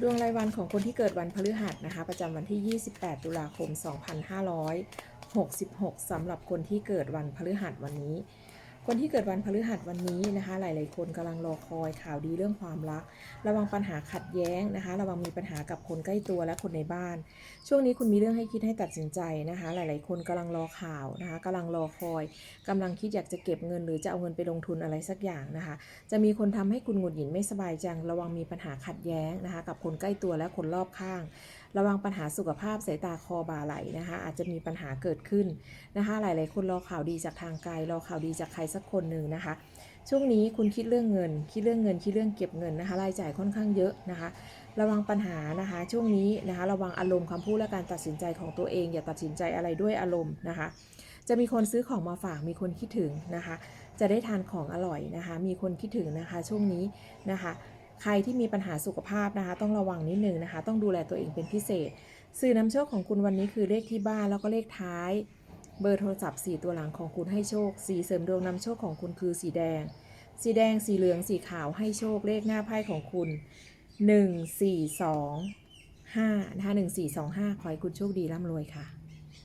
ดวงรายวันของคนที่เกิดวันพฤหัสนะคะ ประจำวันที่ 28 ตุลาคม 2566 สำหรับคนที่เกิดวันพฤหัสวันนี้ คนที่เกิดวันพฤหัสวันนี้นะคะ หลาย ๆ คนกำลังรอคอยข่าวดีเรื่องความรัก ระวังปัญหาขัดแย้งนะคะ ระวังมีปัญหากับคนใกล้ตัวและคนในบ้าน ช่วงนี้คุณมีเรื่องให้คิดให้ตัดสินใจนะคะ หลาย ๆ คนกำลังรอข่าวนะคะกำลังรอคอยกำลังคิดอยากจะเก็บเงิน หรือจะเอาเงินไปลงทุนอะไรสักอย่างนะคะ จะมีคนทำให้คุณหงุดหงิดไม่สบายใจระวังมีปัญหาขัดแย้งนะคะ กับคนใกล้ตัวและคนรอบข้าง ระวังปัญหาสุขภาพสายตาคอบ่าไหลนะคะ อาจจะมีปัญหาเกิดขึ้นนะคะ หลาย ๆ คนรอข่าวดีจากทางไกลรอข่าวดีจากใครสักคนหนึ่งนะคะ ช่วงนี้คุณคิดเรื่องเงิน คิดเรื่องเงินคิดเรื่องเก็บเงินนะคะ รายจ่ายค่อนข้างเยอะนะคะ ระวังปัญหานะคะ ช่วงนี้นะคะ ระวังอารมณ์คำพูดและการตัดสินใจของตัวเอง อย่าตัดสินใจอะไรด้วยอารมณ์นะคะ จะมีคนซื้อของมาฝากมีคนคิดถึงนะคะ จะได้ทานของอร่อยนะคะ มีคนคิดถึงนะคะ ช่วงนี้นะคะ ใครที่มีปัญหาสุขภาพนะคะ ต้องระวังนิดนึงนะคะ ต้องดูแลตัวเองเป็นพิเศษ สื่อนำโชคของคุณวันนี้คือเลขที่บ้านแล้วก็เลขท้าย เบอร์โทรศัพท์ 4 ตัวหลังของคุณให้โชค สีเสริมดวงนำโชคของคุณคือสีแดง สีแดงสีเหลืองสีขาวให้โชคเลขหน้าไพ่ของคุณ 1 4 2 5นะคะ1 4 2 5ขอให้คุณโชคดีร่ำรวยค่ะ